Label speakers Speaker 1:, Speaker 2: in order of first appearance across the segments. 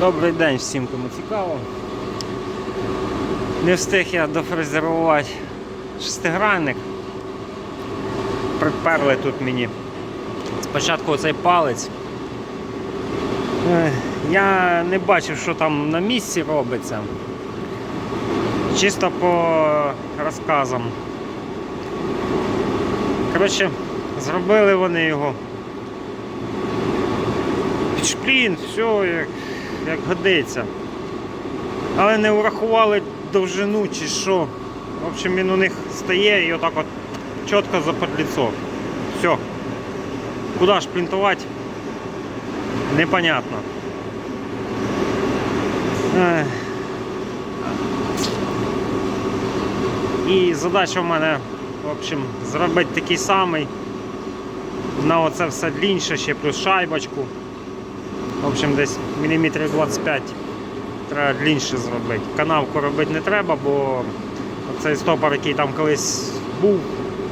Speaker 1: Добрий день всім, кому цікаво. Не встиг я дофрезерувати шестигранник. Приперли тут мені. Спочатку оцей палець. Я не бачив, що там на місці робиться. Чисто по розказам. Коротше, зробили вони його. Шплін, все як, як годиться. Але не врахували довжину чи що. В общем, він у них стає і отак от чітко за подліцо. Все. Куди шплінтувати? Непонятно. І задача в мене, в общем, зробити такий самий. На оце все длінше, ще плюс шайбочку. В общем, десь міліметрів 25 треба длінше зробити. Канавку робити не треба, бо цей стопор, який там колись був,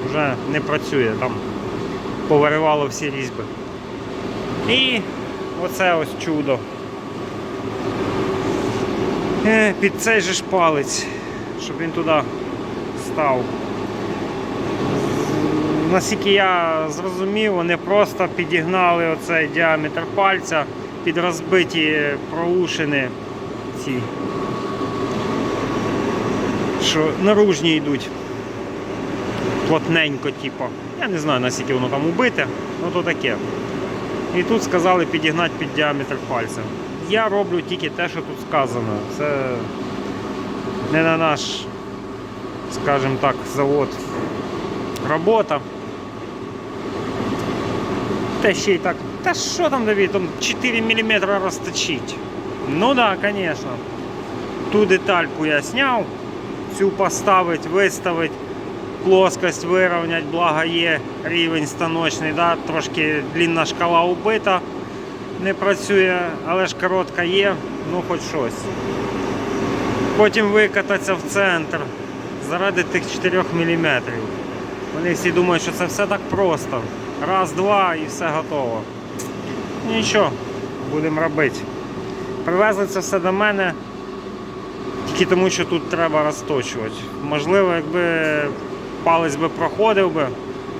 Speaker 1: вже не працює, там повиривало всі різьби. І оце ось чудо. Е, Під цей же ж палець, щоб він туди став. Наскільки я зрозумів, вони просто підігнали оцей діаметр пальця під розбиті проушини ці, що наружні йдуть. Плотненько, типу. Я не знаю, наскільки воно там убите, ну то таке. І тут сказали підігнати під діаметр пальця. Я роблю тільки те, що тут сказано. Це не на наш, скажімо так, завод робота. Та ще й так. Та що там, Давид, там 4 мм розточить. Ну да, конечно. Ту детальку я сняв, цю поставить, виставить, плоскость вирівняти, благо є рівень станочний, да? трошки длинна шкала убита, не працює, але ж коротка є, ну хоч щось. Потім викататися в центр заради тих 4 мм. Вони всі думають, що це все так просто. Раз, два і все готово. Нічого, будемо робити. Привезли це все до мене тільки тому, що тут треба розточувати. Можливо, якби палець би проходив би,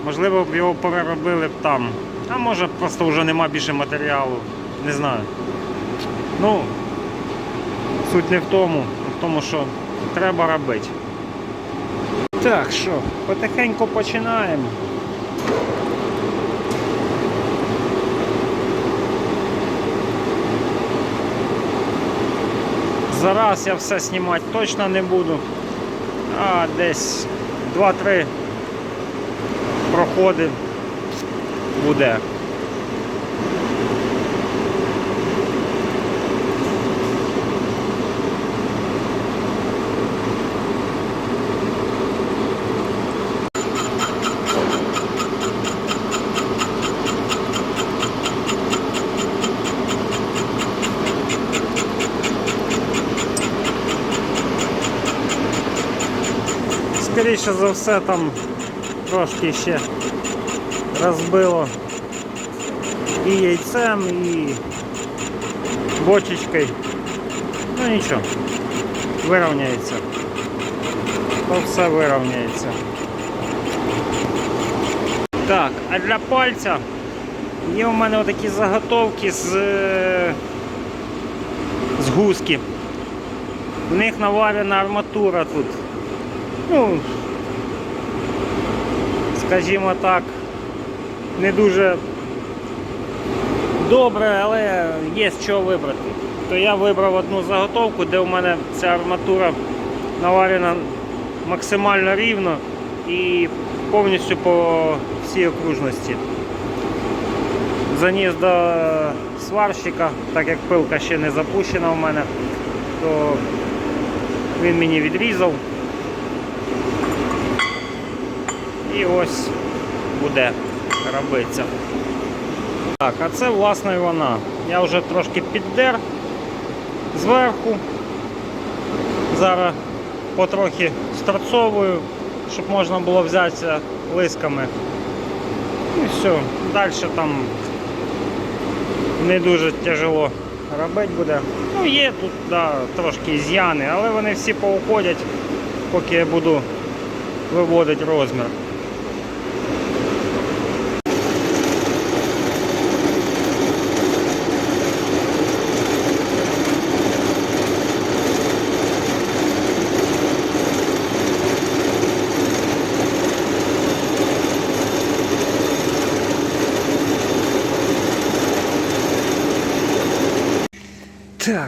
Speaker 1: можливо б його переробили б там. А може просто вже нема більше матеріалу. Не знаю. Ну, суть не в тому, а в тому, що треба робити. Так, що, потихеньку починаємо. Зараз я все знімати точно не буду. А десь 2-3 проходи буде. Скоріше за все там трошки ще розбило і яйцем, і бочечкою. Ну нічого, вирівняється. То все вирівняється. Так, а для пальця є у мене отакі заготовки з, е, з гуски. В них наварена арматура тут. Ну, скажімо так, не дуже добре, але є з чого вибрати. То я вибрав одну заготовку, де у мене ця арматура наварена максимально рівно і повністю по всій окружності. Заніс до сварщика, так як пилка ще не запущена у мене, то він мені відрізав. І ось буде робитися. Так, а це власне вона. Я вже трошки піддер зверху. Зараз потрохи страцовую, щоб можна було взятися лисками. І все. Далі там не дуже тяжело робити буде. Ну, є тут да, трошки з'яни, але вони всі поуходять, поки я буду виводити розмір.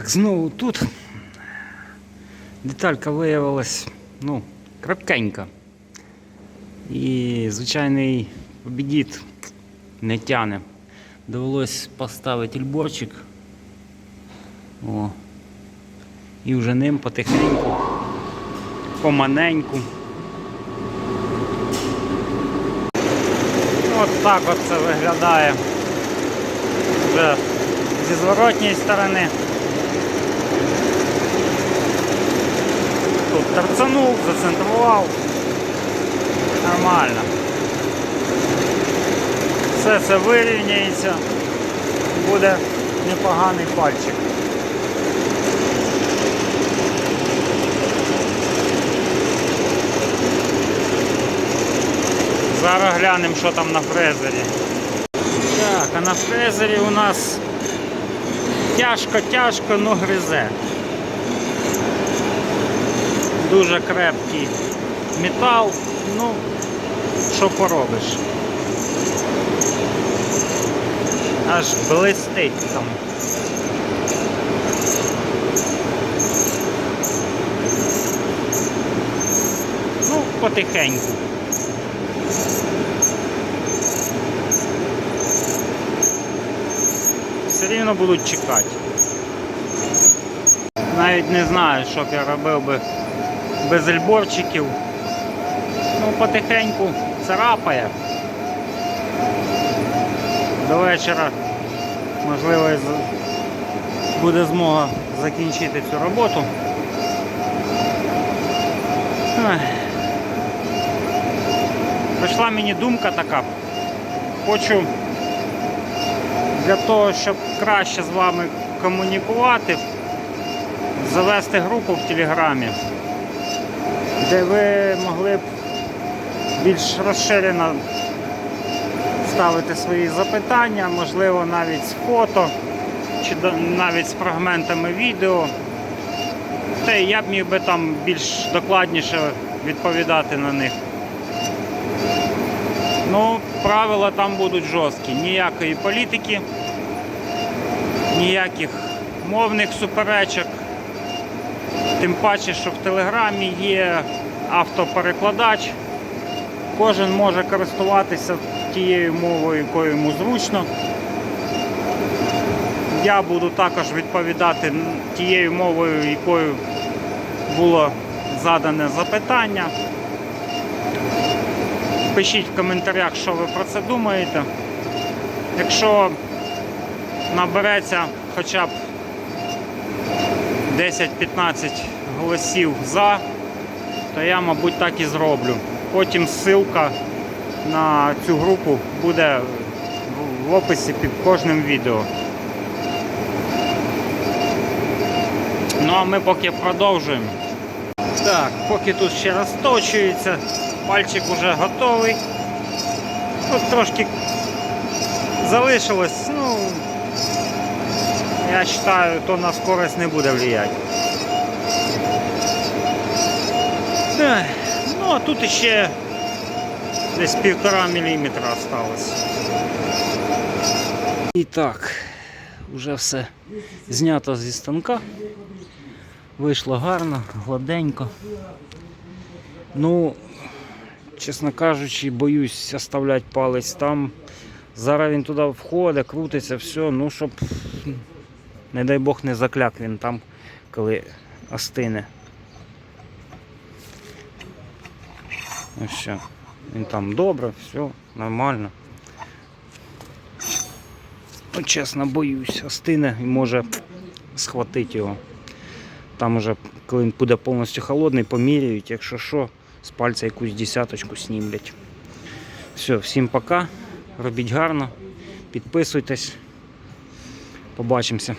Speaker 1: Так, знову тут деталька виявилась, ну, крепкенька. І звичайний обідіт не тяне. Довелось поставити ільборчик. О. І вже ним потихеньку, поманеньку. От так от це виглядає вже зі зворотньої сторони. Торцанув, зацентрував. Нормально. Все це вирівняється. Буде непоганий пальчик. Зараз глянемо, що там на фрезері. Так, а на фрезері у нас тяжко-тяжко, но гризе. Дуже крепкий метал, ну, що поробиш. Аж блистить там. Ну, потихеньку. Все рівно будуть чекати. Навіть не знаю, що б я робив би без ельборчиків. Ну, потихеньку царапає. До вечора, можливо, буде змога закінчити цю роботу. Прийшла мені думка така. Хочу для того, щоб краще з вами комунікувати, завести групу в Телеграмі, де ви могли б більш розширено ставити свої запитання, можливо, навіть з фото, чи навіть з фрагментами відео. Та я б міг би там більш докладніше відповідати на них. Ну, правила там будуть жорсткі. Ніякої політики, ніяких мовних суперечок. Тим паче, що в Телеграмі є автоперекладач. Кожен може користуватися тією мовою, якою йому зручно. Я буду також відповідати тією мовою, якою було задане запитання. Пишіть в коментарях, що ви про це думаєте. Якщо набереться хоча б 10-15 голосів за, то я, мабуть, так і зроблю. Потім ссылка на цю групу буде в- описі під кожним відео. Ну а ми поки продовжуємо. Так, поки тут ще розточується, пальчик вже готовий. Тут трошки залишилось, ну я вважаю, то на скорость не буде влиять. Ну а тут ще десь півтора міліметра осталось. І так, вже все знято зі станка. Вийшло гарно, гладенько. Ну, чесно кажучи, боюсь оставляти палець там. Зараз він туди входить, крутиться, все, ну щоб, не дай Бог, не закляк він там, коли остине. Ну все, він там добре, все, нормально. Ну, чесно, боюсь, остине і може схватити його. Там уже, коли він буде повністю холодний, поміряють, якщо що, з пальця якусь десяточку снімлять. Все, всім пока. Робіть гарно, підписуйтесь. Побачимося.